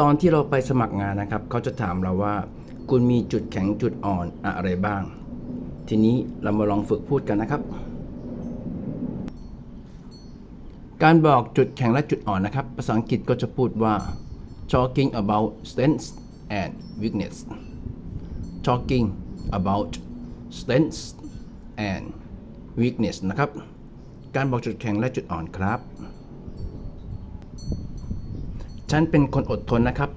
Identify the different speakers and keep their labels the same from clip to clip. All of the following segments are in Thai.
Speaker 1: ตอนที่เราไปสมัครงานนะครับ เขาจะถามเราว่า คุณมีจุดแข็งจุดอ่อนอะไรบ้าง ทีนี้เรามาลองฝึกพูดกันนะครับ การบอกจุดแข็งและจุดอ่อนนะครับ ภาษาอังกฤษก็จะพูดว่า talking about strengths and weakness talking about strengths and weakness นะครับ การบอกจุดแข็งและจุดอ่อนครับ ฉันเป็นคนอดทนนะครับ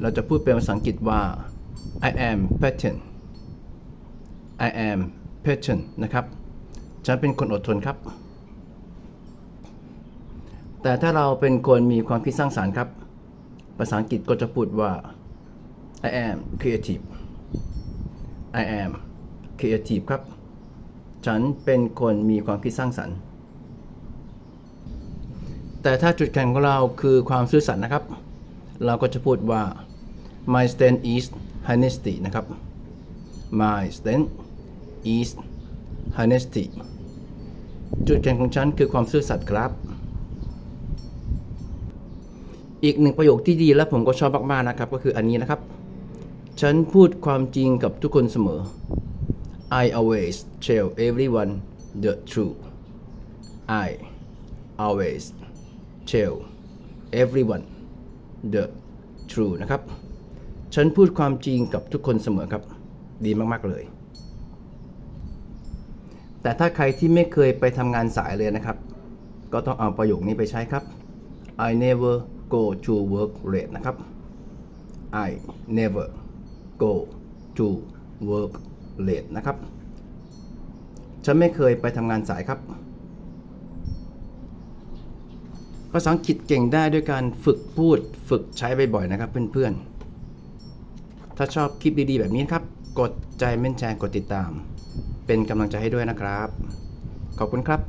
Speaker 1: เราจะพูดเป็นภาษาอังกฤษว่า I am patient I am patient นะครับ ฉันเป็นคนอดทนครับ แต่ถ้าเราเป็นคนมีความคิดสร้างสารรค์ครับ ภาษาอังกฤษก็จะพูดว่า I am creative I am creative ครับ ฉันเป็นคนมีความคิดสร้างสรรค์ แต่ถ้าจุดแข็งของเราคือความซื่อสัตย์นะครับ เราก็จะพูดว่า my strength is honesty นะครับ my strength is honesty จุดแข็งของฉันคือความซื่อสัตย์ครับ อีกหนึ่งประโยคที่ดีและผมก็ชอบมากๆนะครับ ก็คืออันนี้นะครับ ฉันพูดความจริงกับทุกคนเสมอ I always tell everyone the truth I always tell everyone the truth นะครับ ฉันพูดความจริงกับทุกคนเสมอครับ ดีมาก ๆ เลย แต่ถ้าใครที่ไม่เคยไปทำงานสายเลยนะครับ ก็ต้องเอาประโยคนี้ไปใช้ครับ I never go to work late นะครับ I never go to work late นะครับ ฉันไม่เคยไปทำงานสายครับ ภาษาอังกฤษเก่งได้ด้วยการฝึกพูดฝึกใช้บ่อยๆนะครับเพื่อนๆ ถ้าชอบคลิปดีๆ แบบนี้ครับ กดใจเม้นแชร์กดติดตาม เป็นกำลังใจให้ด้วยนะครับ ขอบคุณครับ